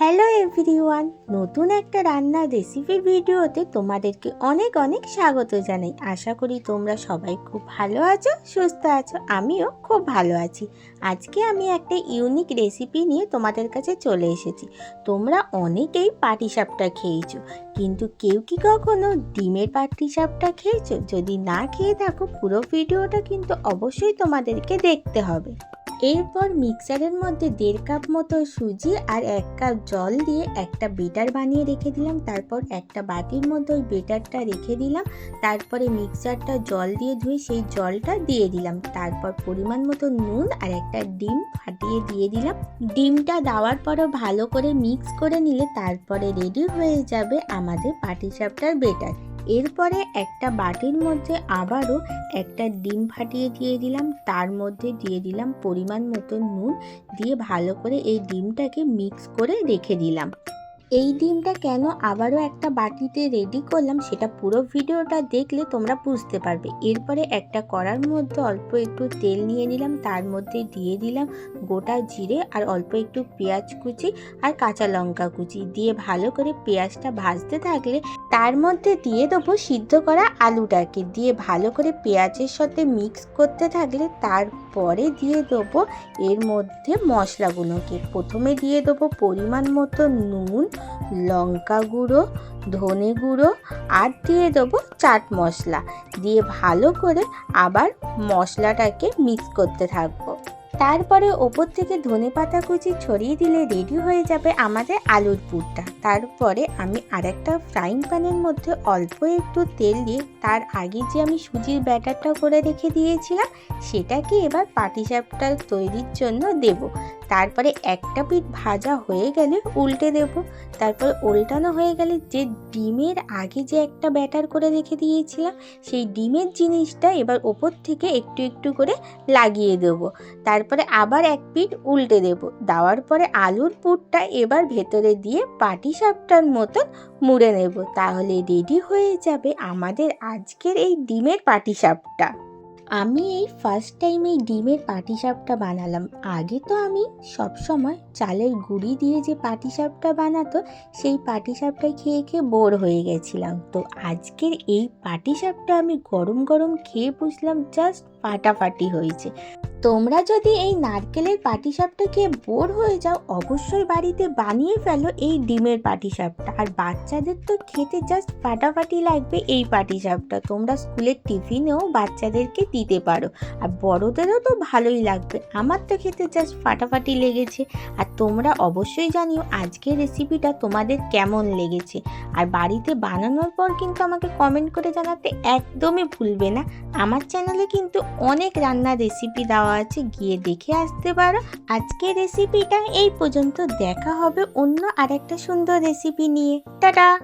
Hello everyone নতুন একটা রান্নার রেসিপি ভিডিওতে তোমাদেরকে অনেক অনেক স্বাগত জানাই। আশা করি তোমরা সবাই খুব ভালো আছো, সুস্থ আছো, আমিও খুব ভালো আছি। আজকে আমি একটা ইউনিক রেসিপি নিয়ে তোমাদের কাছে চলে এসেছি। তোমরা অনেকেই পাটিসাপটা খেয়েছো, কিন্তু কেউ কি কখনো ডিমের পাটিসাপটা খেয়েছো? যদি না খেয়ে থাকো, পুরো ভিডিওটা কিন্তু অবশ্যই তোমাদেরকে দেখতে হবে। এরপর মিক্সারের মধ্যে দেড় কাপ মতো সুজি আর এক কাপ জল দিয়ে একটা বেটার বানিয়ে রেখে দিলাম। তারপর একটা বাটির মধ্যে ওই বেটারটা রেখে দিলাম। তারপরে মিক্সারটা জল দিয়ে ধুয়ে সেই জলটা দিয়ে দিলাম। তারপর পরিমাণ মতো নুন আর একটা ডিম ফাটিয়ে দিয়ে দিলাম। ডিমটা দেওয়ার পরও ভালো করে মিক্স করে নিলে তারপরে রেডি হয়ে যাবে আমাদের পাটিসাপটার বেটার। এরপরে একটা বাটির মধ্যে আবারও একটা ডিম ফাটিয়ে দিয়ে দিলাম। তার মধ্যে দিয়ে দিলাম পরিমাণ মতো নুন। দিয়ে ভালো করে এই ডিমটাকে মিক্স করে রেখে দিলাম। এই ডিমটা কেন আবারও একটা বাটিতে রেডি করলাম সেটা পুরো ভিডিওটা দেখলে তোমরা বুঝতে পারবে। এরপরে একটা কড়ার মধ্যে অল্প একটু তেল নিয়ে নিলাম, তার মধ্যে দিয়ে দিলাম গোটা জিরে আর অল্প একটু পেঁয়াজ কুচি আর কাঁচা লঙ্কা কুচি। দিয়ে ভালো করে পেঁয়াজটা ভাজতে থাকলে তার মধ্যে দিয়ে দেবো সিদ্ধ করা আলুটাকে। দিয়ে ভালো করে পেঁয়াজের সাথে মিক্স করতে থাকলে তারপরে দিয়ে দেবো এর মধ্যে মশলাগুলোকে। প্রথমে দিয়ে দেবো পরিমাণ মতো নুন লঙ্কা গুঁড়ো, ধনে গুঁড়ো আর দিয়ে দেবো চাট মশলা। দিয়ে ভালো করে আবার মশলাটাকে মিক্স করতে থাকব। তারপরে ওপর থেকে ধনে পাতা কুচি ছড়িয়ে দিলে রেডি হয়ে যাবে আমাদের আলুর পুরটা। তারপরে আমি আরেকটা ফ্রাইং প্যানের মধ্যে অল্প একটু তেল দিয়ে তার আগে যে আমি সুজির ব্যাটারটা করে রেখে দিয়েছিলাম, সেটাকে এবার পাটিসাপটা তৈরির জন্য দেব। তারপরে একটা পিঠ ভাজা হয়ে গেলে উল্টে দেব। তারপর উল্টানো হয়ে গেলে যে ডিমের আগে যে একটা ব্যাটার করে রেখে দিয়েছিলাম, সেই ডিমের জিনিসটা এবার ওপর থেকে একটু একটু করে লাগিয়ে দেবো। তারপরে আবার এক পিঠ উল্টে দেব। দেওয়ার পরে আলুর পুরটা এবার ভেতরে দিয়ে পাটি সাপটার মতন মুড়ে নেব। তাহলে রেডি হয়ে যাবে আমাদের আজকের এই ডিমের পাটি সাপটা আমি এই ফার্স্ট টাইম এই ডিমের পাটিসাপটা বানালাম। আগে তো আমি সব সময় চালের গুঁড়ি দিয়ে যে পাটিসাপটা বানাতো, সেই পাটিসাপটা খেয়ে খেয়ে বোর হয়ে গেছিলাম। তো আজকের এই পাটিসাপটা আমি গরম গরম খেয়ে বুঝলাম জাস্ট ফাটাফাটি হয়েছে। তোমরা যদি এই নারকেলের পাটিসাপটা খেয়ে বোর হয়ে যাও, অবশ্যই বাড়িতে বানিয়ে ফেলো এই ডিমের পাটিসাপটা। আর বাচ্চাদের তো খেতে জাস্ট ফাটাফাটি লাগবে এই পাটিসাপটা। তোমরা স্কুলের টিফিনেও বাচ্চাদেরকে দিতে পারো। আর বড়দেরও তো ভালোই লাগবে। আমার তো খেতে জাস্ট ফাটাফাটি লেগেছে। আর তোমরা অবশ্যই জানিও আজকের রেসিপিটা তোমাদের কেমন লেগেছে। আর বাড়িতে বানানোর পর কিন্তু আমাকে কমেন্ট করে জানাতে একদমই ভুলবে না। আমার চ্যানেলে কিন্তু অনেক রান্নার রেসিপি দেওয়া আছে, গিয়ে দেখে আসতে পারো। আজকে রেসিপিটা এই পর্যন্ত। দেখা হবে অন্য আরেকটা সুন্দর রেসিপি নিয়ে। টাটা!